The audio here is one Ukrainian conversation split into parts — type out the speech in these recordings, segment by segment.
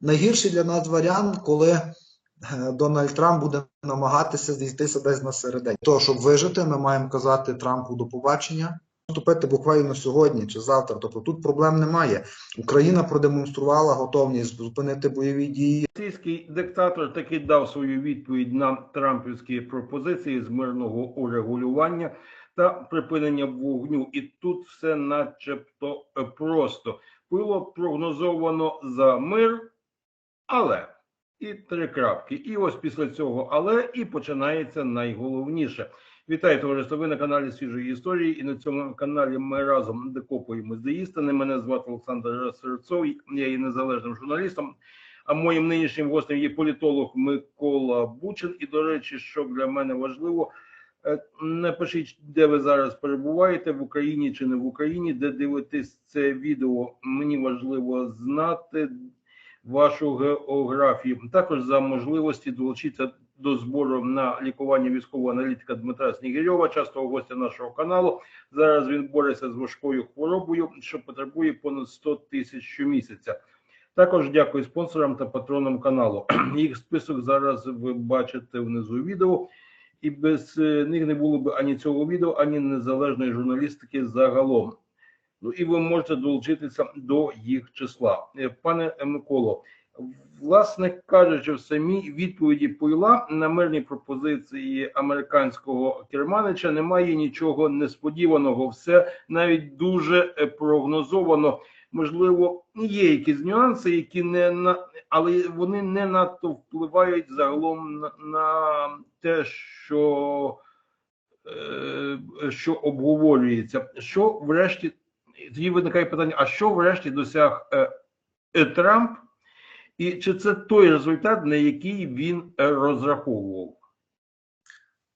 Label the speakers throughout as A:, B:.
A: найгірший для нас варіант, коли е, Дональд Трамп буде намагатися зійтися десь на середині. Того, щоб вижити, ми маємо казати Трампу до побачення. Вступити буквально сьогодні чи завтра. Тобто тут проблем немає. Україна продемонструвала готовність зупинити бойові дії.
B: Російський диктатор таки дав свою відповідь на трампівські пропозиції з мирного урегулювання та припинення вогню. І тут все начебто просто було прогнозовано за мир, але і три крапки. І ось після цього, але і починається найголовніше. Вітаю, товариство. Ви на каналі свіжої історії, і на цьому каналі ми разом докопуємось до істини. Мене звати Олександр Серцов, я є незалежним журналістом. А моїм нинішнім гостем є політолог Микола Бучин. І, до речі, що для мене важливо, е, напишіть, де ви зараз перебуваєте, в Україні чи не в Україні, де дивитесь це відео. Мені важливо знати вашу географію. Також за можливості долучитися до збору на лікування військового аналітика Дмитра Снігирьова, частого гостя нашого каналу. Зараз він бореться з важкою хворобою, що потребує понад 100 тисяч щомісяця. Також дякую спонсорам та патронам каналу. Їх список зараз ви бачите внизу відео, і без е, них не було б ані цього відео, ані незалежної журналістики загалом. Ну і ви можете долучитися до їх числа. Е, Пане Миколо, власне кажучи, в самій відповіді Пойла на мирні пропозиції американського керманича немає нічого несподіваного. Все навіть дуже е, прогнозовано. Можливо, є якісь нюанси, які не на але вони не надто впливають загалом на, на те, що, е, що обговорюється. Що врешті тоді виникає питання: а що врешті досяг е, е, Трамп, і чи це той результат, на який він е, розраховував?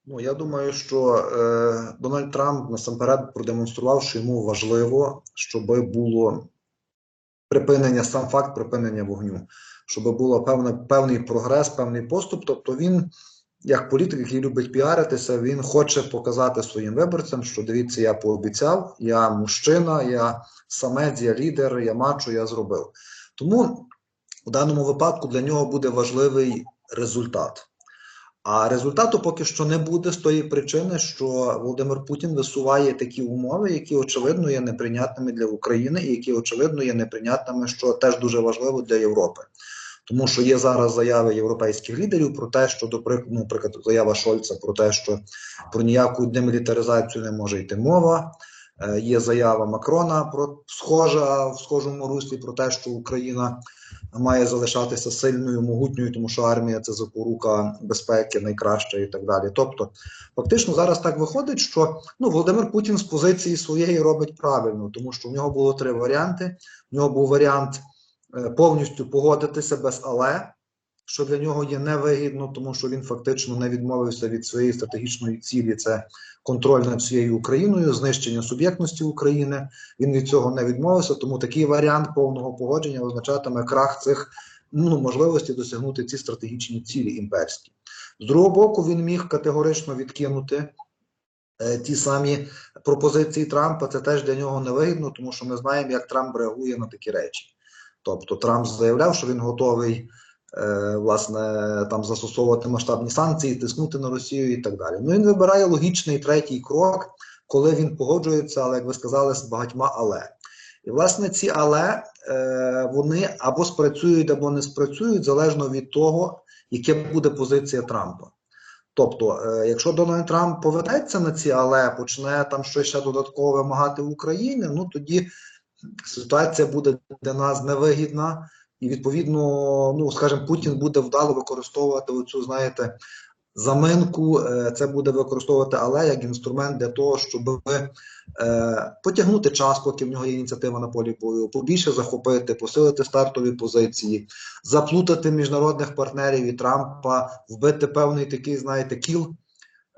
A: Ну я думаю, що е, Дональд Трамп насамперед продемонстрував, що йому важливо, щоб було припинення, сам факт припинення вогню, щоб було певне, певний прогрес, певний поступ. Тобто він, як політик, який любить піаритися, він хоче показати своїм виборцям, що дивіться, я пообіцяв, я мужчина, я самець, я лідер, я мачо, я зробив. Тому в даному випадку для нього буде важливий результат. А результату поки що не буде з тої причини, що Володимир Путін висуває такі умови, які очевидно є неприйнятними для України, і які очевидно є неприйнятними, що теж дуже важливо для Європи. Тому що є зараз заяви європейських лідерів про те, що до прикладу, наприклад, заява Шольца про те, що про ніяку демілітаризацію не може йти мова. Е, Є заява Макрона про схожа в схожому руслі про те, що Україна має залишатися сильною, могутньою, тому що армія це запорука безпеки найкраща і так далі. Тобто, фактично зараз так виходить, що ну Володимир Путін з позиції своєї робить правильно, тому що в нього було три варіанти. В нього був варіант повністю погодитися без але. Що для нього є невигідно, тому що він фактично не відмовився від своєї стратегічної цілі, це контроль над всією Україною, знищення суб'єктності України. Він від цього не відмовився. Тому такий варіант повного погодження означатиме крах цих ну, можливості досягнути ці стратегічні цілі імперські. З другого боку, він міг категорично відкинути е, ті самі пропозиції Трампа. Це теж для нього невигідно, тому що ми знаємо, як Трамп реагує на такі речі. Тобто Трамп заявляв, що він готовий. Е, власне, там застосовувати масштабні санкції, тиснути на Росію і так далі. Ну він вибирає логічний третій крок, коли він погоджується, але як ви сказали, з багатьма але. І власне ці але е, вони або спрацюють, або не спрацюють залежно від того, яка буде позиція Трампа. Тобто, е, якщо Дональд Трамп поведеться на ці але, почне там щось ще додатково вимагати в Україні, ну тоді ситуація буде для нас невигідна. І відповідно, ну скажімо, Путін буде вдало використовувати оцю, знаєте, заминку. е, Це буде використовувати але як інструмент для того, щоб е, потягнути час, поки в нього є ініціатива на полі бою, побільше захопити, посилити стартові позиції, заплутати міжнародних партнерів і Трампа, вбити певний такий, знаєте, кіл.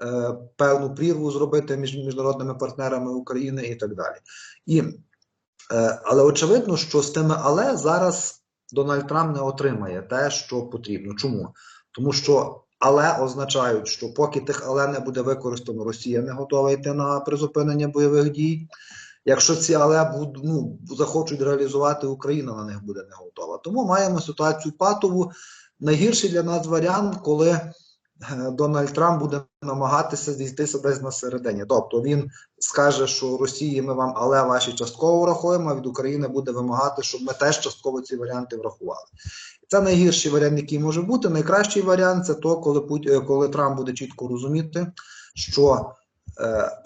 A: е, Певну прірву зробити між міжнародними партнерами України і так далі. І, але очевидно, що з тими але зараз Дональд Трамп не отримає те, що потрібно. Чому? Тому що але означають, що поки тих але не буде використано, Росія не готова йти на призупинення бойових дій. Якщо ці але буд, ну, захочуть реалізувати, Україна на них буде не готова. Тому маємо ситуацію патову. Найгірший для нас варіант, коли е, Дональд Трамп буде намагатися зійти десь на середині. Тобто він скаже, що Росії ми вам але ваші частково врахуємо, а від України буде вимагати, щоб ми теж частково ці варіанти врахували. Це найгірший варіант, який може бути. Найкращий варіант це то, коли коли Трамп буде чітко розуміти, що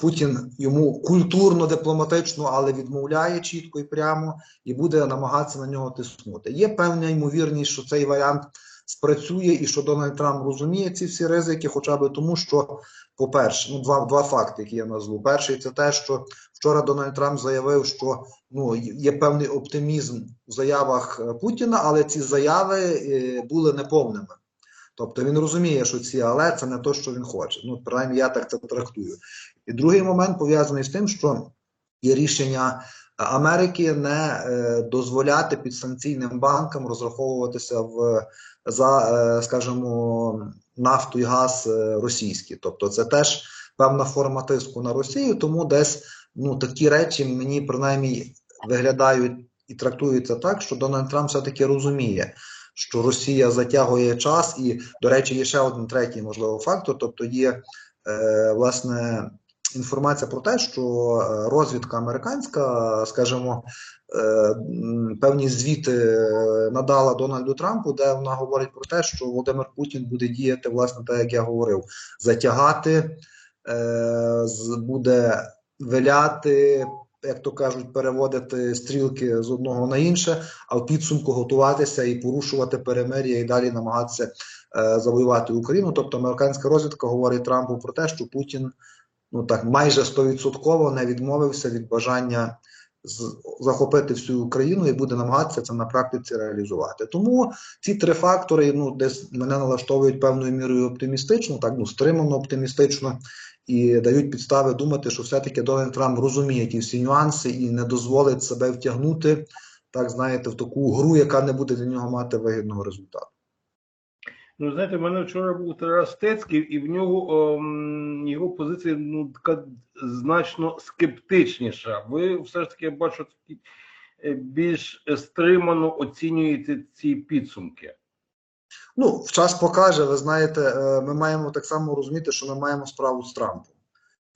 A: Путін йому культурно, дипломатично, але відмовляє чітко і прямо, і буде намагатися на нього тиснути. Є певна ймовірність, що цей варіант спрацює, і що Дональд Трамп розуміє ці всі ризики, хоча б тому, що, по-перше, ну два, два факти, які я назву. Перший це те, що вчора Дональд Трамп заявив, що ну є певний оптимізм в заявах е, Путіна, але ці заяви е, були неповними. Тобто він розуміє, що ці але це не то, що він хоче. Ну, принаймні, я так це трактую. І другий момент пов'язаний з тим, що є рішення Америки не е, дозволяти підсанкційним банкам розраховуватися в за, е, скажімо, нафту і газ е, російські. Тобто, це теж певна форма тиску на Росію, тому десь ну такі речі мені принаймні виглядають і трактуються так, що Дональд Трамп все-таки розуміє, що Росія затягує час, і, до речі, є ще один третій можливо фактор. Тобто є е, власне інформація про те, що е, розвідка американська, скажімо, е, певні звіти е, надала Дональду Трампу, де вона говорить про те, що Володимир Путін буде діяти, власне, так як я говорив, затягати, е, буде виляти. Як то кажуть, переводити стрілки з одного на інше, а в підсумку готуватися і порушувати перемир'я і далі намагатися е, завоювати Україну. Тобто американська розвідка говорить Трампу про те, що Путін ну так майже стовідсотково не відмовився від бажання захопити всю Україну і буде намагатися це на практиці реалізувати. Тому ці три фактори ну десь мене налаштовують певною мірою оптимістично, так ну стримано оптимістично. І дають підстави думати, що все-таки Дональд Трамп розуміє ті всі нюанси і не дозволить себе втягнути, так знаєте, в таку гру, яка не буде для нього мати вигідного результату.
B: Ну, знаєте, в мене вчора був Тарас Стецький, і в нього ем, його позиція ну, така значно скептичніша. Ви все ж таки я бачу е, більш стримано оцінюєте ці підсумки.
A: Ну, в час покаже, ви знаєте, е, ми маємо так само розуміти, що ми маємо справу з Трампом.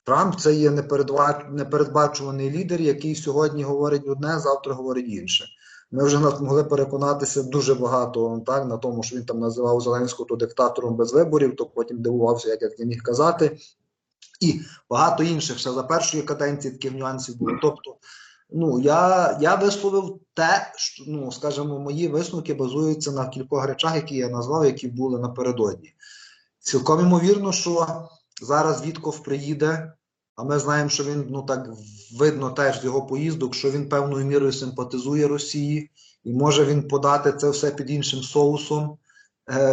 A: Трамп це є непередба- непередбачуваний лідер, який сьогодні говорить одне, завтра говорить інше. Ми вже могли переконатися дуже багато так, на тому, що він там називав Зеленського то диктатором без виборів, то потім дивувався, як, я міг казати. І багато інших ще за першої каденції таких нюансів було. Тобто, ну я, я висловив те, що ну, скажімо, мої висновки базуються на кількох речах, які я назвав, які були напередодні. Цілком ймовірно, що зараз Вітков приїде, а ми знаємо, що він ну так видно теж з його поїздок, що він певною мірою симпатизує Росії, і може він подати це все під іншим соусом,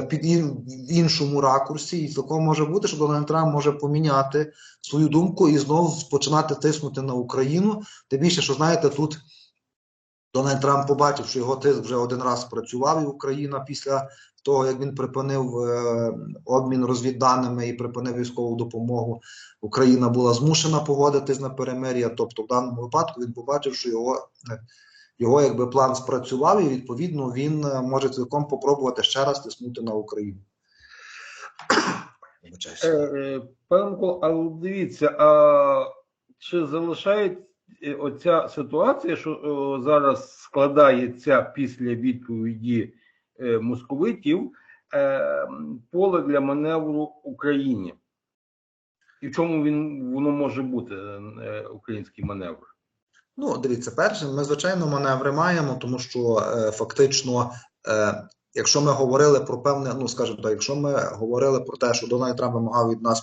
A: під ін, в іншому ракурсі. І цілком може бути, що Дональд Трамп може поміняти свою думку і знову починати тиснути на Україну. Тим більше, що знаєте, тут Дональд Трамп побачив, що його тиск вже один раз спрацював, і Україна після того, як він припинив е, обмін розвідданими і припинив військову допомогу, Україна була змушена погодитись на перемир'я. Тобто, в даному випадку він побачив, що його, е, його якби план спрацював, і відповідно він е, може цілком попробувати ще раз тиснути на Україну.
B: Е, е, Пане Микола, але дивіться, а чи залишає е, оця ситуація, що зараз складається після відповіді московитів, поле для маневру Україні? І в чому він воно може бути, український маневр?
A: Ну, дивіться, перше, ми звичайно маневри маємо, тому що е, фактично, е, якщо ми говорили про певне, ну скажімо так, якщо ми говорили про те, що Дональд Трамп вимагав від нас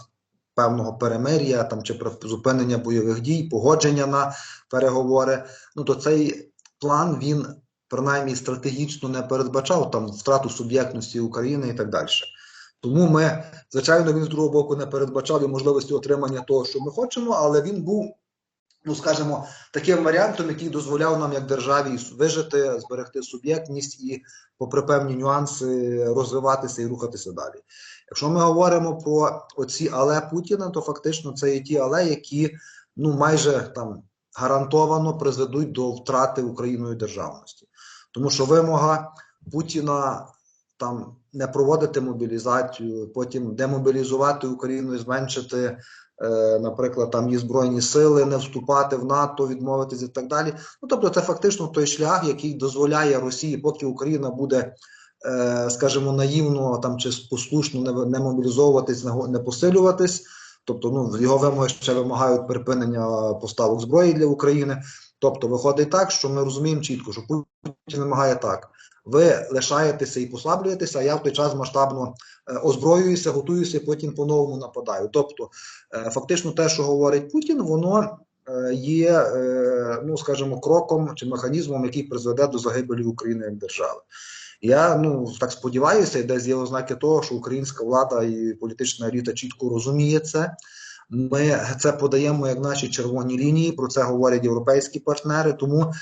A: певного перемир'я там чи зупинення бойових дій, погодження на переговори, ну то цей план він принаймні стратегічно не передбачав там втрату суб'єктності України і так далі. Тому ми, звичайно, він з другого боку не передбачав і можливості отримання того, що ми хочемо, але він був ну скажімо, таким варіантом, який дозволяв нам як державі вижити, зберегти суб'єктність і, попри певні нюанси, розвиватися і рухатися далі. Якщо ми говоримо про оці але Путіна, то фактично це є ті але, які ну майже там гарантовано призведуть до втрати Україною державності. Тому що вимога Путіна там не проводити мобілізацію, потім демобілізувати Україну і зменшити, е, наприклад, там її збройні сили, не вступати в НАТО, відмовитись і так далі. Ну тобто, це фактично той шлях, який дозволяє Росії, поки Україна буде, е, скажімо, наївно там чи послушно не, мобілізовуватись, не посилюватись. Тобто, ну його вимоги ще вимагають припинення поставок зброї для України. Тобто, виходить так, що ми розуміємо чітко, що Путін вимагає так. Ви лишаєтеся і послаблюєтеся, а я в той час масштабно е, озброююся, готуюся, потім по-новому нападаю. Тобто, е, фактично, те, що говорить Путін, воно е, є, ну скажімо, кроком чи механізмом, який призведе до загибелі України як держави. Я ну так сподіваюся, і десь є ознаки того, що українська влада і політична еліта чітко розуміє це. Ми це подаємо як наші червоні лінії. Про це говорять європейські партнери. Тому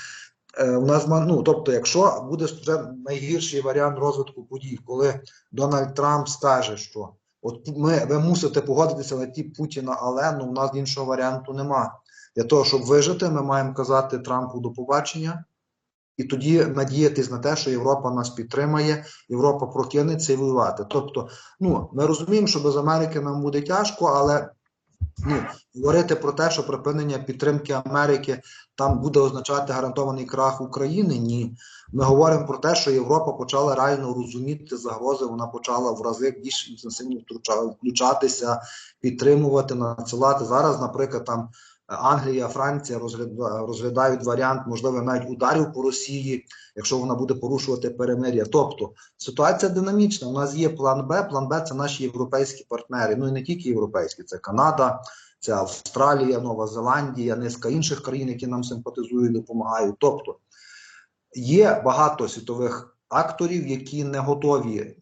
A: у нас ну, тобто, якщо буде вже найгірший варіант розвитку подій, коли Дональд Трамп скаже, що от ми ви мусите погодитися на ті Путіна, але ну у нас іншого варіанту нема. Для того, щоб вижити, ми маємо казати Трампу до побачення. І тоді надіятись на те, що Європа нас підтримає, Європа прокинеться і воювати. Тобто, ну ми розуміємо, що без Америки нам буде тяжко, але ну говорити про те, що припинення підтримки Америки там буде означати гарантований крах України. Ні, ми говоримо про те, що Європа почала реально розуміти загрози. Вона почала в рази більш інтенсивно включатися, підтримувати, надсилати зараз. Наприклад, там Англія, Франція розгляда- розглядають варіант, можливо, навіть ударів по Росії, якщо вона буде порушувати перемир'я. Тобто ситуація динамічна. У нас є план Б. План Б це наші європейські партнери. Ну і не тільки європейські, це Канада, це Австралія, Нова Зеландія, низка інших країн, які нам симпатизують, допомагають. Тобто є багато світових акторів, які не готові.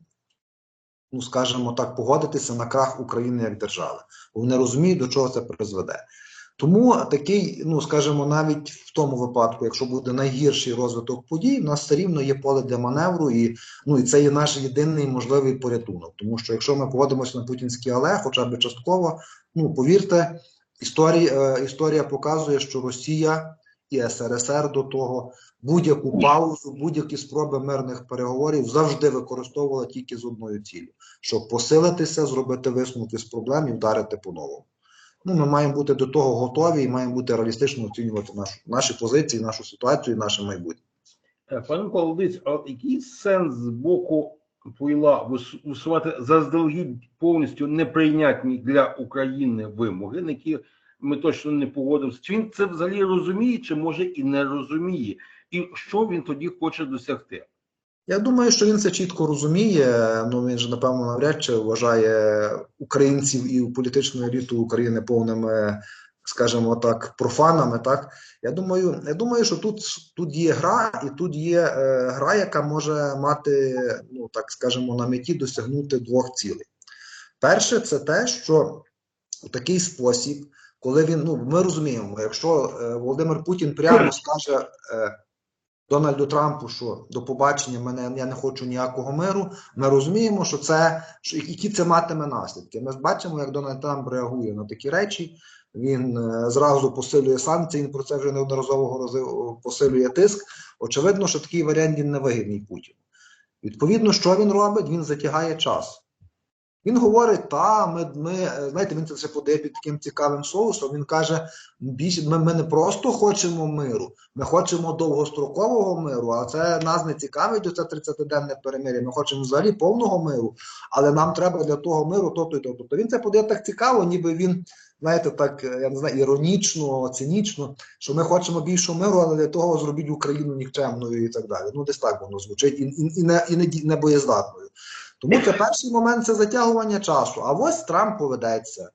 A: Ну, скажімо так, погодитися на крах України як держави. Вони розуміють, до чого це призведе. Тому такий, ну скажімо, навіть в тому випадку, якщо буде найгірший розвиток подій, у нас все рівно є поле для маневру, і ну і це є наш єдиний можливий порятунок. Тому що якщо ми погодимося на путінські але, хоча б частково, ну повірте, історія, е, історія показує, що Росія і СРСР до того будь-яку паузу, будь-які спроби мирних переговорів завжди використовувала тільки з одною ціллю, щоб посилитися, зробити висновки з проблем і вдарити по-новому. Ну, ми маємо бути до того готові і маємо бути реалістично оцінювати нашу, наші позиції, нашу ситуацію наше майбутнє.
B: Е, Пане Микола, а який сенс з боку Пойла вис- висувати заздалегідь повністю неприйнятні для України вимоги, на які ми точно не погодимося? Чи він це взагалі розуміє, чи може і не розуміє? І що він тоді хоче досягти?
A: Я думаю, що він це чітко розуміє. Ну він же напевно навряд чи вважає українців і політичну еліту України повними, скажімо так, профанами. Так я думаю, я думаю, що тут тут є гра, і тут є е, гра, яка може мати, ну так скажімо, на меті досягнути двох цілей. Перше, це те, що у такий спосіб, коли він ну ми розуміємо, якщо е, Володимир Путін прямо скаже. Е, Дональду Трампу, що до побачення мене я не хочу ніякого миру. Ми розуміємо, що це що які це матиме наслідки. Ми бачимо, як Дональд Трамп реагує на такі речі. Він е, зразу посилює санкції. Він про це вже неодноразово посилює тиск. Очевидно, що такий варіант він невигідний Путіну. Відповідно, що він робить? Він затягає час. Він говорить, та ми, ми е, знаєте, він це ще подає під таким цікавим соусом. Він каже: більше ми, ми не просто хочемо миру, ми хочемо довгострокового миру, а це нас не цікавить. Оце 30-денне перемир'я. Ми хочемо взагалі повного миру, але нам треба для того миру то-то то. Тобто він це подає так цікаво, ніби він, знаєте, так е, я не знаю, іронічно, цинічно, що ми хочемо більшого миру, але для того зробіть Україну нікчемною і так далі. Ну, десь так воно звучить, і, і, і не і не, не боєздатною. Тому це перший момент це затягування часу. А ось Трамп поведеться.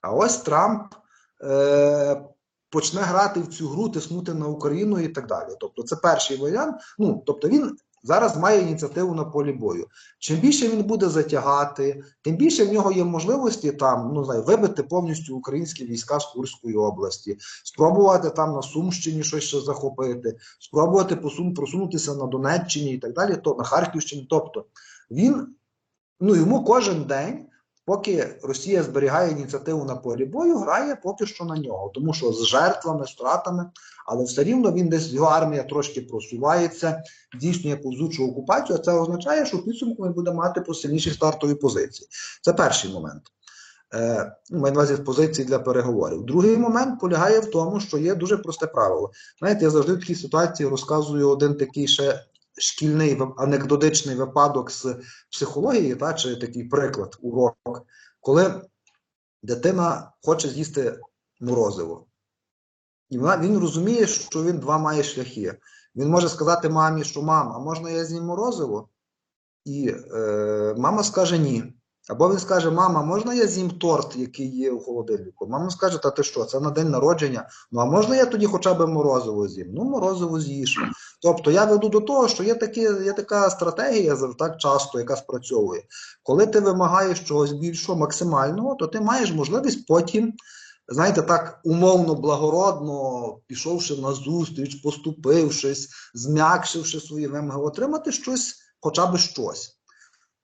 A: А ось Трамп е, почне грати в цю гру, тиснути на Україну і так далі. Тобто, це перший варіант. Ну, тобто він зараз має ініціативу на полі бою. Чим більше він буде затягати, тим більше в нього є можливості там, ну знаю, вибити повністю українські війська з Курської області, спробувати там на Сумщині щось ще захопити, спробувати посун, просунутися на Донеччині і так далі, то на Харківщині. Тобто він ну йому кожен день поки Росія зберігає ініціативу на полі бою, грає поки що на нього, тому що з жертвами, з втратами, але все рівно він десь його армія трошки просувається, здійснює повзучу окупацію. А це означає, що в підсумку він буде мати по сильніші стартові позиції. Це перший момент. Е, ну, маю на увазі позиції для переговорів. Другий момент полягає в тому, що є дуже просте правило. Знаєте, я завжди в такій ситуації розказую один такий ще шкільний анекдотичний випадок з психології, та, чи такий приклад, урок, коли дитина хоче з'їсти морозиво. І вона, він розуміє, що він два має шляхи. Він може сказати мамі, що мама, можна я з'їм морозиво? І е, мама скаже ні. Або він скаже: Мама, можна я з'їм торт, який є у холодильнику? Мама скаже, та ти що, це на день народження. Ну а можна я тоді хоча б морозиво з'їм? Ну, морозиво з'їш. Тобто я веду до того, що є, такі, є така стратегія так часто, яка спрацьовує. Коли ти вимагаєш чогось більшого, максимального, то ти маєш можливість потім, знаєте, так умовно благородно, пішовши на зустріч, поступившись, зм'якшивши свої вимоги, отримати щось, хоча б щось.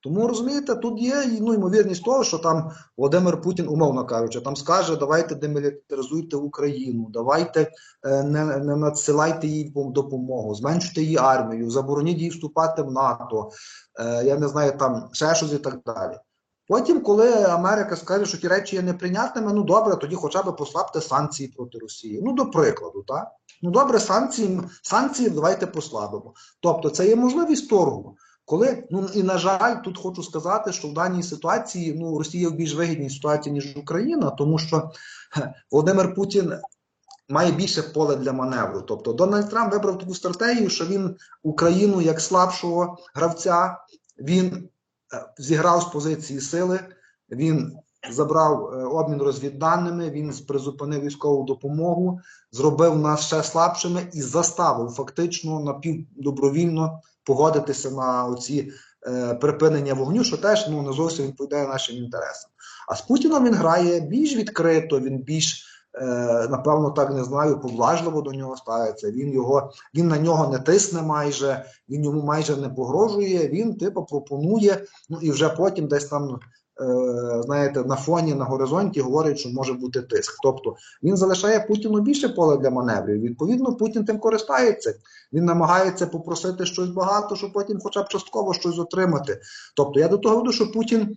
A: Тому розумієте, тут є ну, ймовірність того, що там Володимир Путін, умовно кажучи, там скаже: давайте демілітаризуйте Україну, давайте е, не, не надсилайте їй допомогу, зменшуйте її армію, забороніть їй вступати в НАТО, е, я не знаю, там ще щось і так далі. Потім, коли Америка скаже, що ті речі є неприйнятними, ну добре, тоді хоча б послабте санкції проти Росії. Ну, до прикладу, так? Ну добре, санкції, санкції давайте послабимо. Тобто, це є можливість торгу. Коли ну і на жаль, тут хочу сказати, що в даній ситуації ну Росія в більш вигідній ситуації ніж Україна, тому що Володимир Путін має більше поле для маневру. Тобто Дональд Трамп вибрав таку стратегію, що він Україну як слабшого гравця він е, зіграв з позиції сили, він забрав е, обмін розвідданими, він призупинив військову допомогу, зробив нас ще слабшими і заставив фактично напівдобровільно погодитися на оці е, припинення вогню, що теж ну не зовсім відповідає нашим інтересам. А з Путіном він грає більш відкрито, він більш е, напевно так не знаю, поблажливо до нього ставиться. Він його він на нього не тисне майже, він йому майже не погрожує. Він типу пропонує. Ну і вже потім десь там. Е, Знаєте, на фоні на горизонті говорить, що може бути тиск. Тобто він залишає Путіну більше поля для маневрів. Відповідно, Путін тим користається. Він намагається попросити щось багато, щоб потім, хоча б частково щось отримати. Тобто, я до того веду, що Путін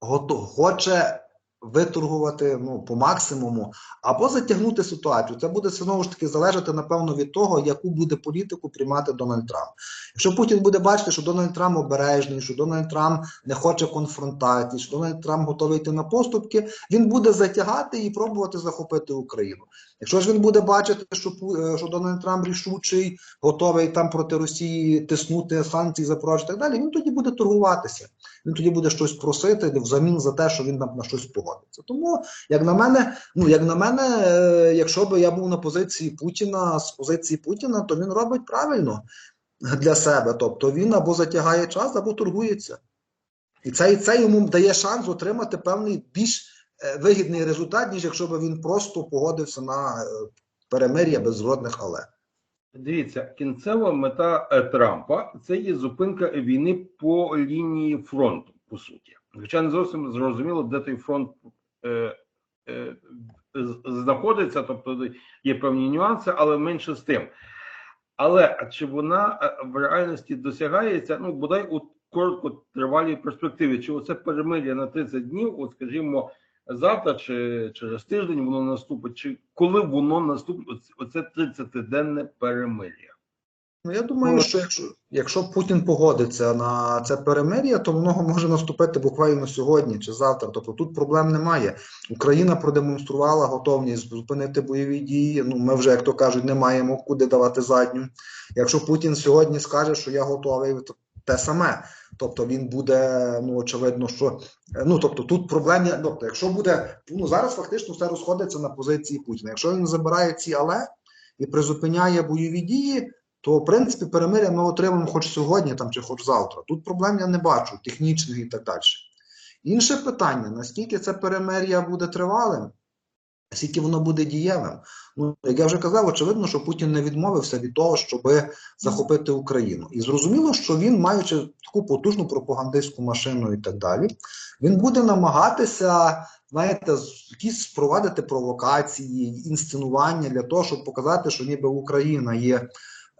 A: хоче виторгувати ну, по максимуму або затягнути ситуацію. Це буде знову ж таки залежати, напевно, від того, яку буде політику приймати Дональд Трамп. Якщо Путін буде бачити, що Дональд Трамп обережний, що Дональд Трамп не хоче конфронтації, що Дональд Трамп готовий йти на поступки, він буде затягати і пробувати захопити Україну. Якщо ж він буде бачити, що, е, що Дональд Трамп рішучий, готовий там проти Росії тиснути санкції, запроваджувати і так далі, він тоді буде торгуватися. Він тоді буде щось просити взамін за те, що він там на щось погодиться. Тому, як на мене, ну як на мене, е, якщо би я був на позиції Путіна з позиції Путіна, то він робить правильно для себе. Тобто він або затягає час, або торгується. І це, і це йому дає шанс отримати певний більш е, вигідний результат, ніж якщо б він просто погодився на е, перемир'я без жодних але.
B: Дивіться, кінцева мета е, Трампа це є зупинка війни по лінії фронту, по суті. Хоча не зовсім зрозуміло, де той фронт е, е, знаходиться, тобто є певні нюанси, але менше з тим. Але чи вона е, в реальності досягається, ну бодай у короткотривалій перспективі? Чи оце перемир'я на 30 днів, от скажімо, завтра чи через тиждень воно наступить, чи коли воно наступить, оце- оце 30-денне перемир'я?
A: Ну, я думаю,
B: Ну,
A: що якщо, якщо Путін погодиться на це перемир'я, то воно може наступити буквально сьогодні чи завтра. Тобто тут проблем немає. Україна продемонструвала готовність зупинити бойові дії. Ну, ми вже, як то кажуть, не маємо куди давати задню. Якщо Путін сьогодні скаже, що я готовий, то те саме. Тобто він буде, ну очевидно, що ну тобто тут проблем, тобто, якщо буде, ну зараз фактично все розходиться на позиції Путіна. Якщо він забирає ці але і призупиняє бойові дії, то в принципі перемиря ми отримаємо хоч сьогодні там чи хоч завтра. Тут проблем я не бачу, технічних і так далі. Інше питання: наскільки це перемир'я буде тривалим? Скільки воно буде дієвим? Ну, як я вже казав, очевидно, що Путін не відмовився від того, щоб захопити Україну. І зрозуміло, що він, маючи таку потужну пропагандистську машину і так далі, він буде намагатися, знаєте, якісь впровадити провокації, інсценування для того, щоб показати, що ніби Україна є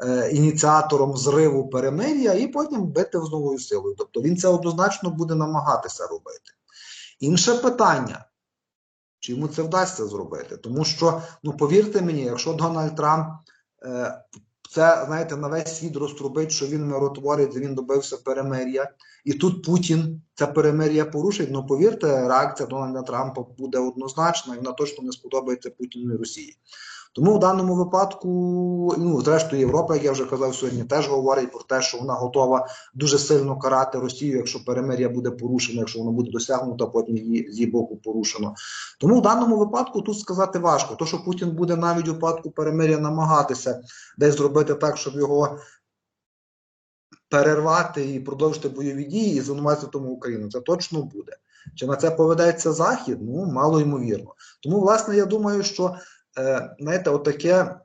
A: е, ініціатором зриву перемир'я, і потім бити з новою силою. Тобто він це однозначно буде намагатися робити. Інше питання. Чи йому це вдасться зробити? Тому що, ну повірте мені, якщо Дональд Трамп е, це, знаєте, на весь світ розтрубить, що він миротворець, він добився перемир'я, і тут Путін це перемир'я порушить, ну повірте, реакція Дональда Трампа буде однозначна, і вона точно не сподобається Путіну і Росії. Тому в даному випадку, ну зрештою, Європа, як я вже казав сьогодні, теж говорить про те, що вона готова дуже сильно карати Росію, якщо перемир'я буде порушено, якщо воно буде досягнуто, потім її з її боку порушено. Тому в даному випадку тут сказати важко. То, що Путін буде навіть у випадку перемир'я намагатися десь зробити так, щоб його перервати і продовжити бойові дії і звинуватити тому Україну, це точно буде. Чи на це поведеться Захід? Ну, мало ймовірно. Тому, власне, я думаю, що знаєте, отаке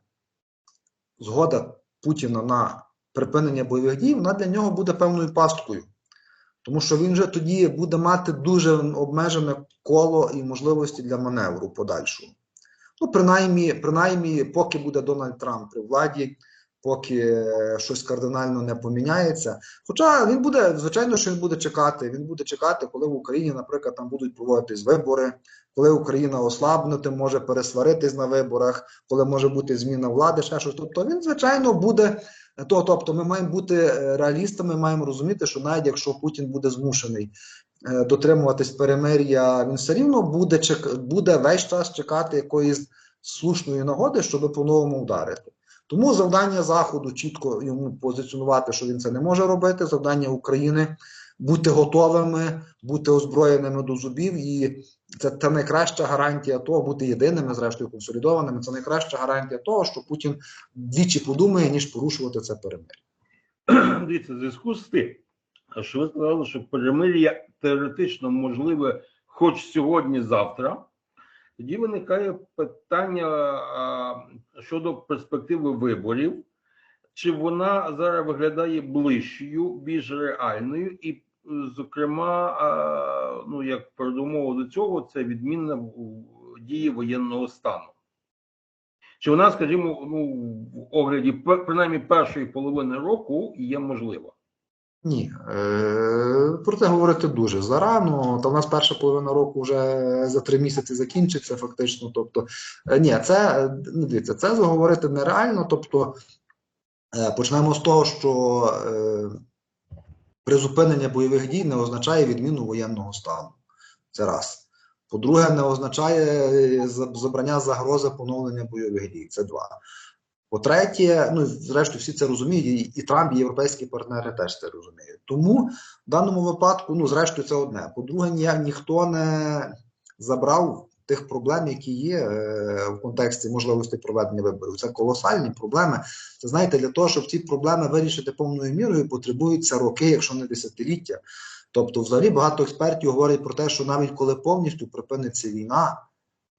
A: згода Путіна на припинення бойових дій, вона для нього буде певною пасткою. Тому що він вже тоді буде мати дуже обмежене коло і можливості для маневру подальшого. Ну, принаймні, принаймні, поки буде Дональд Трамп при владі, поки е, щось кардинально не поміняється. Хоча він буде, звичайно, що він буде чекати. Він буде чекати, коли в Україні, наприклад, там будуть проводитись вибори, коли Україна ослабнути, може пересваритись на виборах, коли може бути зміна влади, ще щось. Тобто він, звичайно, буде. То, тобто, ми маємо бути е, реалістами, маємо розуміти, що навіть якщо Путін буде змушений е, дотримуватись перемир'я, він все рівно буде чек, буде весь час чекати якоїсь слушної нагоди, щоб по-новому вдарити. Тому завдання Заходу чітко йому позиціонувати, що він це не може робити. Завдання України бути готовими, бути озброєними до зубів, і це, це найкраща гарантія того, бути єдиними, зрештою консолідованими. Це найкраща гарантія того, що Путін двічі подумає, ніж порушувати це перемир'я.
B: Дивіться, зв'язку з тим, що ви сказали, що перемир'я теоретично можливе хоч сьогодні-завтра, тоді виникає питання щодо перспективи виборів, чи вона зараз виглядає ближчою, більш реальною, і, зокрема, ну як передумова до цього, це відмінна дії воєнного стану. Чи вона, скажімо, ну, в огляді принаймні першої половини року є можлива?
A: Ні, е, про це говорити дуже зарано. Та в нас перша половина року вже за три місяці закінчиться, фактично. Тобто, е, ні, це е, ну, дивіться, це говорити нереально. Тобто, почнемо з того, що призупинення бойових дій не означає відміну воєнного стану. Це раз. По-друге, не означає забрання загрози поновлення бойових дій. Це два. По-третє, ну зрештою, всі це розуміють, і, Трамп, і європейські партнери теж це розуміють. Тому в даному випадку, ну зрештою, це одне. По-друге, ні, ніхто не забрав тих проблем, які є е, в контексті можливості проведення виборів. Це колосальні проблеми. Це знаєте, для того, щоб ці проблеми вирішити повною мірою, потребуються роки, якщо не десятиліття. Тобто, взагалі, багато експертів говорять про те, що навіть коли повністю припиниться війна,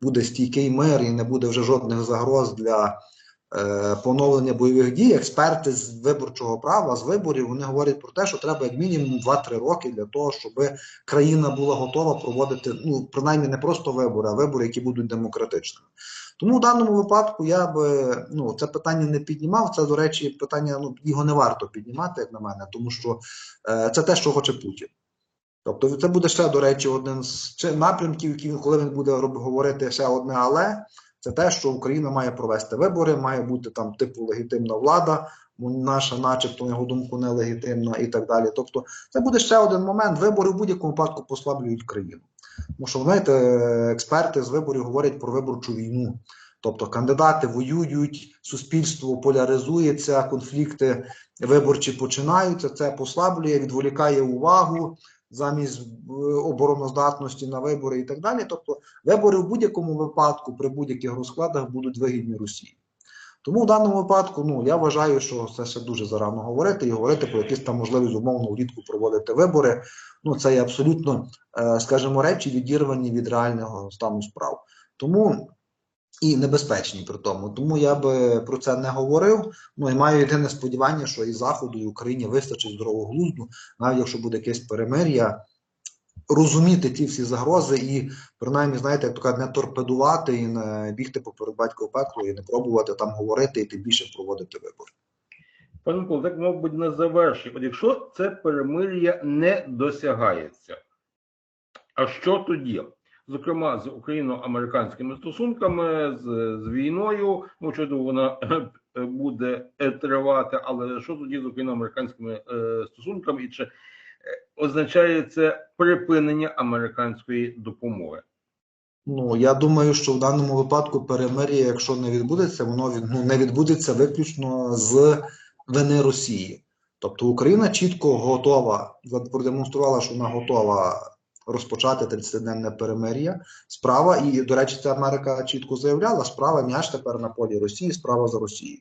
A: буде стійкий мир і не буде вже жодних загроз для поновлення бойових дій. Експерти з виборчого права, з виборів, вони говорять про те, що треба як мінімум 2-3 роки для того, щоб країна була готова проводити, ну принаймні не просто вибори, а вибори, які будуть демократичними. Тому в даному випадку я би ну це питання не піднімав. Це, до речі, питання ну його не варто піднімати, як на мене, тому що е, це те, що хоче Путін. Тобто, це буде ще, до речі, один з напрямків, коли він буде говорити ще одне, але це те, що Україна має провести вибори, має бути там типу легітимна влада, наша, начебто, на його думку, нелегітимна і так далі. Тобто, це буде ще один момент. Вибори в будь-якому випадку послаблюють країну. Тому що, знаєте, експерти з виборів говорять про виборчу війну. Тобто кандидати воюють, суспільство поляризується, конфлікти виборчі починаються. Це послаблює, відволікає увагу замість е, обороноздатності на вибори і так далі. Тобто, вибори в будь-якому випадку при будь-яких розкладах будуть вигідні Росії. Тому в даному випадку, ну я вважаю, що це ще дуже зарано говорити і говорити про якісь там можливість умовно влітку проводити вибори. Ну це є абсолютно, е, скажімо, речі відірвані від реального стану справ. Тому і небезпечні при тому. Тому я би про це не говорив. Ну і маю єдине сподівання, що і Заходу, і Україні вистачить здорового глузду, навіть якщо буде якесь перемир'я, розуміти ті всі загрози і, принаймні, знаєте, як то кажуть, не торпедувати і не бігти поперед батька пекло, і не пробувати там говорити, і тим більше проводити вибори.
B: Пане Микола, так мабуть на завершення. От якщо це перемир'я не досягається, а що тоді? Зокрема, з україно-американськими стосунками, з, з війною, ну чудово вона буде е, тривати, але що тоді з україно-американськими е, стосунками, і чи е, означає це припинення американської допомоги?
A: Ну я думаю, що в даному випадку перемир'я, якщо не відбудеться, воно ну, не відбудеться виключно з вини Росії. Тобто Україна чітко готова, продемонструвала, що вона готова розпочати 30-денне перемир'я. Справа, і, до речі, це Америка чітко заявляла, справа м'яч тепер на полі Росії, справа за Росією.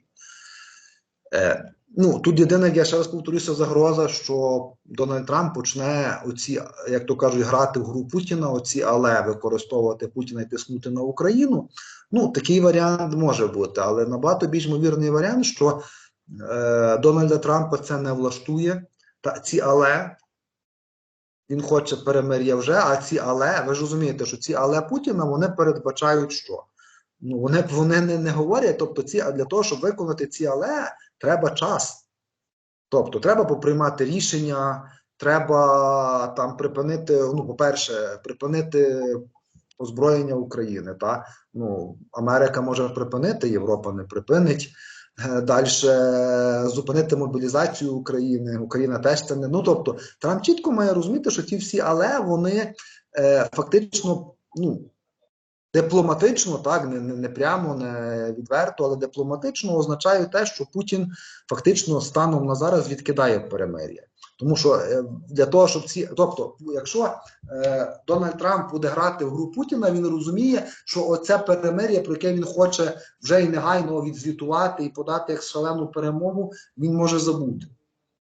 A: Е, ну, тут єдине, я ще раз повторюся, загроза, що Дональд Трамп почне оці, як то кажуть, грати в гру Путіна, оці але використовувати Путіна і тиснути на Україну. Ну, такий варіант може бути, але набагато більш ймовірний варіант, що е, Дональда Трампа це не влаштує. Та ці але він хоче перемир'я вже, а ці але, ви ж розумієте, що ці але Путіна вони передбачають що? Ну, вони, вони не, не говорять, тобто ці, а для того, щоб виконати ці але, треба час. Тобто, треба поприймати рішення, треба там припинити, ну, по-перше, припинити озброєння України. Та? Ну, Америка може припинити, Європа не припинить. Далі зупинити мобілізацію України, Україна теж це не. Ну тобто, Трамп чітко має розуміти, що ті всі, але вони е, фактично ну, дипломатично, так, не, не, не прямо, не відверто, але дипломатично означають те, що Путін фактично станом на зараз відкидає перемир'я. Тому що е, для того, щоб ці, тобто, якщо е, Дональд Трамп буде грати в гру Путіна, він розуміє, що оце перемир'я, про яке він хоче вже й негайно відзвітувати і подати як шалену перемогу, він може забути.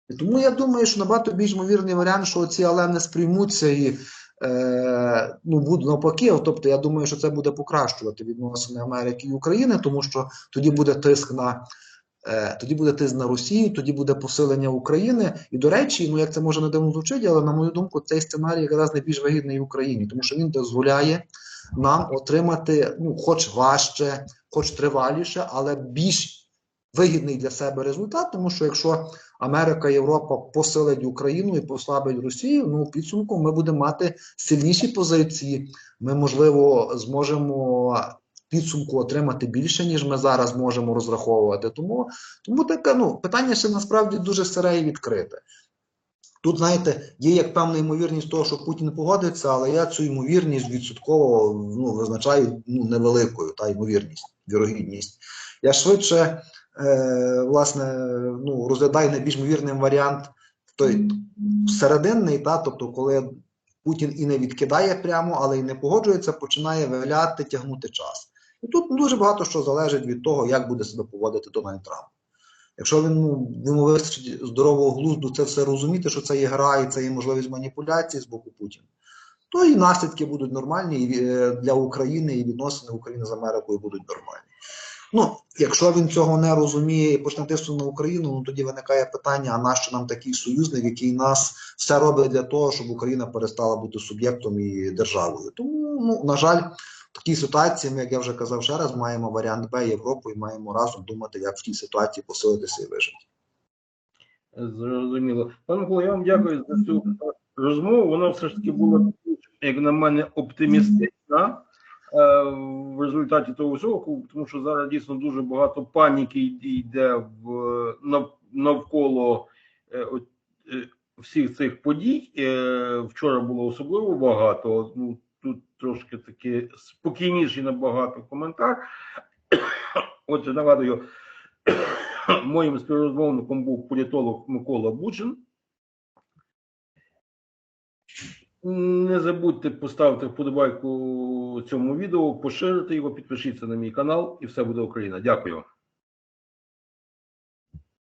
A: І тому я думаю, що набагато більш ймовірний варіант, що ці але не сприймуться і е, ну, будуть навпаки. Тобто, я думаю, що це буде покращувати відносини Америки і України, тому що тоді буде тиск на. Е, Тоді буде тиск на Росію, тоді буде посилення України. І до речі, ну як це може не дивно звучить, але на мою думку, цей сценарій якраз найбільш вигідний Україні, тому що він дозволяє нам отримати, ну, хоч важче, хоч триваліше, але більш вигідний для себе результат, тому що якщо Америка, Європа посилить Україну і послабить Росію, ну у підсумку ми будемо мати сильніші позиції. Ми, можливо, зможемо в підсумку отримати більше, ніж ми зараз можемо розраховувати. Тому, тому таке ну, питання ще насправді дуже сире і відкрите. Тут, знаєте, є як певна ймовірність того, що Путін погодиться, але я цю ймовірність відсотково ну, визначаю ну, невеликою, та ймовірність, вірогідність. Я швидше, е, власне, ну, розглядаю найбільш ймовірним варіант той серединний, та, тобто, коли Путін і не відкидає прямо, але і не погоджується, починає виявляти, тягнути час. І тут дуже багато що залежить від того, як буде себе поводити Дональд Трамп. Якщо він ну, йому вистачить здорового глузду це все розуміти, що це є гра і це є можливість маніпуляції з боку Путіна, то і наслідки будуть нормальні і е, для України, і відносини України з Америкою будуть нормальні. Ну, якщо він цього не розуміє і почне тиснути на Україну, ну тоді виникає питання: а нащо нам такий союзник, який нас все робить для того, щоб Україна перестала бути суб'єктом і державою? Тому, ну на жаль, в такій ситуації, ми, як я вже казав ще раз, маємо варіант Б Європу і маємо разом думати, як в тій ситуації посилитися і вижити.
B: Зрозуміло. Пане Микола, я вам дякую за цю розмову. Вона все ж таки була, як на мене, оптимістична е, в результаті того всього, тому що зараз дійсно дуже багато паніки йде в навколо е, е, всіх цих подій. Вчора було особливо багато. Ну трошки таки спокійніший набагато коментар. Отже, нагадую, моїм співрозмовником був політолог Микола Бучин. Не забудьте поставити вподобайку цьому відео, поширити його, підпишіться на мій канал, і все буде Україна. Дякую.